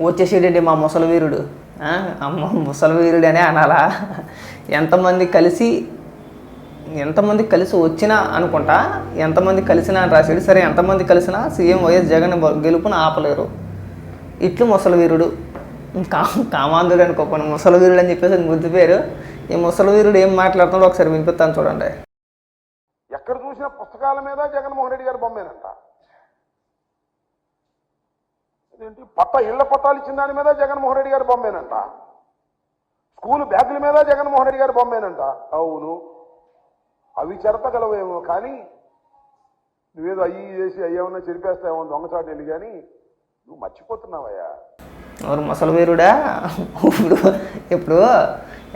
వచ్చేసేటండి మా ముసలి వీరుడు. అమ్మ ముసలి వీరుడు అనే అనాలా? ఎంతమంది కలిసి ఎంతమంది కలిసి వచ్చినా అనుకుంటా ఎంతమంది కలిసినా అని రాశాడు. సరే ఎంతమంది కలిసినా సీఎం వైఎస్ జగన్ బ- గెలుపుని ఆపలేరు. ఇట్లు ముసలి వీరుడు. కా కామాంధుడు అనుకోకుండా ముసలి వీరుడు అని చెప్పేసి అది ముద్దు పేరు ఈ ముసలి వీరుడు ఏం మాట్లాడుతున్నాడో ఒకసారి వినిపిస్తాను చూడండి. ఎక్కడ చూసిన పుస్తకాల మీద జగన్మోహన్ రెడ్డి గారు బొమ్మేనంట. ఏంటి? పట్ట ఇళ్ళ పట్టాలు ఇచ్చిన దాని మీద జగన్మోహన్ రెడ్డి గారు బొమ్మేనంట. స్కూల్ బ్యాగుల మీద జగన్మోహన్ రెడ్డి గారు బొమ్మేనంట. అవును. అవి చెరపగలవేమో కానీ నువ్వేదో అయ్యి చేసి అయ్యేమన్నా చెరిపేస్తావేమో దొంగచాటు వెళ్ళి కానీ నువ్వు మర్చిపోతున్నావయ్యా. ఎవరు ముసలి వీరుడా. ఇప్పుడు ఇప్పుడు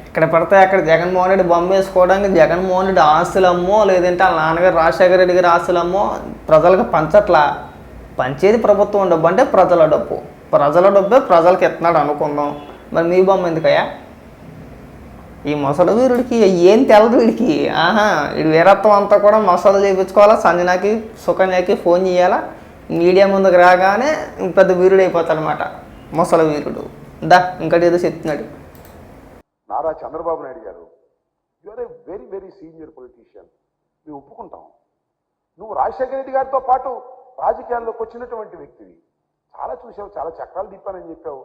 ఎక్కడ పడితే అక్కడ జగన్మోహన్ రెడ్డి బొమ్మ వేసుకోవడానికి జగన్మోహన్ రెడ్డి ఆస్తులమ్మో లేదంటే వాళ్ళ నాన్నగారు రాజశేఖర రెడ్డి గారి ఆస్తులమ్మో ప్రజలకు పంచట్లా. పంచేది ప్రభుత్వం డబ్బు అంటే ప్రజల డబ్బు. ప్రజల డబ్బే ప్రజలకు ఎత్తున్నాడు అనుకుందాం. మరి మీ బొమ్మ ఎందుకయ్యా? ఈ మొసలు వీరుడికి ఏం తెలదు వీడికి. ఆహా వీడి వీరత్వం అంతా కూడా మొసలు చేయించుకోవాలా సంజనాకి సుకన్యకి ఫోన్ చేయాలా? మీడియా ముందుకు రాగానే పెద్ద వీరుడు అయిపోతాడు అనమాట మొసల వీరుడు. దా ఇంకటి ఏదో చెప్తున్నాడు. Nara Chandrababu Naidu garu you are a very very senior politician మేము ఒప్పుకుంటాం. నువ్వు రాజశేఖర రెడ్డి గారితో పాటు రాజకీయాల్లోకి వచ్చినటువంటి వ్యక్తివి. చాలా చూసావు చాలా చక్రాలు తిప్పానని చెప్పావు.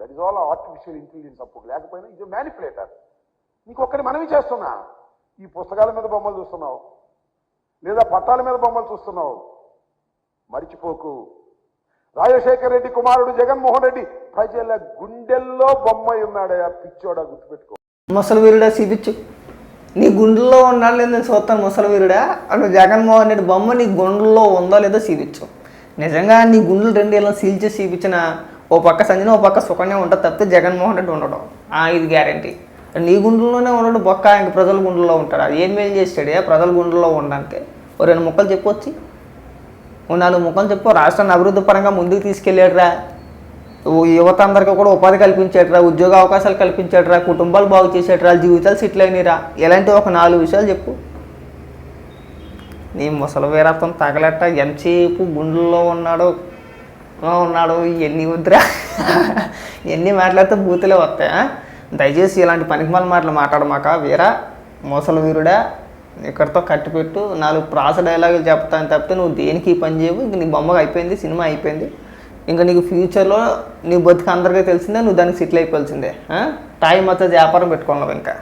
That is all artificial intelligence అప్పుడు. లేకపోయినా ఇది మ్యానిపులేటర్ నీకు ఒక్కటి మనవి చేస్తున్నా. ఈ పుస్తకాల మీద బొమ్మలు చూస్తున్నావు. లేదా పట్టాల మీద బొమ్మలు చూస్తున్నావు. మరిచిపోకు. రాజశేఖర రెడ్డి కుమారుడు జగన్మోహన్ రెడ్డి ప్రజల గుండెల్లో బొమ్మ ఉన్నాడయా పిచ్చోడా గుర్తుపెట్టుకో. ముసలి వీరుడా చూపించు నీ గుండెల్లో ఉన్నా లేదు నేను చూస్తాను ముసలి వీరుడా అటు జగన్మోహన్ రెడ్డి బొమ్మ నీ గుండెల్లో ఉందో లేదో చూపించు నిజంగా నీ గుండెలు రెండు ఇలా సీల్ చేసి చూపించిన ఓ పక్క సంజన ఓ పక్క సుకన్య ఉంటుంది తప్పితే జగన్మోహన్ రెడ్డి ఉండడం. ఆ, ఇది గ్యారంటీ. నీ గుండెల్లోనే ఉండడు బొక్క ఇంక ప్రజల గుండెల్లో ఉంటాడు. అది ఏం మేలు చేస్తాడు? ప్రజల గుండెల్లో ఉండడానికి ఓ రెండు ముక్కలు చెప్పొచ్చి. ఓ నాలుగు ముక్కలు చెప్పు. రాష్ట్రాన్ని అభివృద్ధి పరంగా ముందుకు తీసుకెళ్ళాడురా. రా యువత అందరికీ కూడా ఉపాధి కల్పించేట్రా ఉద్యోగ అవకాశాలు కల్పించేట్రా కుటుంబాలు బాగు చేసేట్రా జీవితాలు సిట్లైనరా ఇలాంటి ఒక నాలుగు విషయాలు చెప్పు. నీ ముసలి వీరత్వం తగలట్ట ఎంతసేపు గుండెల్లో ఉన్నాడు ఉన్నాడు ఎన్ని వద్దురా. ఎన్ని మాట్లాడితే బూతులే వస్తాయా? దయచేసి ఇలాంటి పనికిమాల మాటలు మాట్లాడమాక వీరా ముసలి వీరుడా ఇక్కడితో కట్టిపెట్టు నాలుగు ప్రాస డైలాగులు చెప్తాను తప్పితే నువ్వు దేనికి ఈ పని చేయవు? ఇంక నీ బొమ్మగా అయిపోయింది సినిమా అయిపోయింది. ఇంకా నీకు ఫ్యూచర్లో నీ బతుకు అందరికీ తెలిసిందే నువ్వు దానికి సెటిల్ అయిపోవాల్సిందే. టైం వచ్చే వ్యాపారం పెట్టుకోవాలి ఇంకా.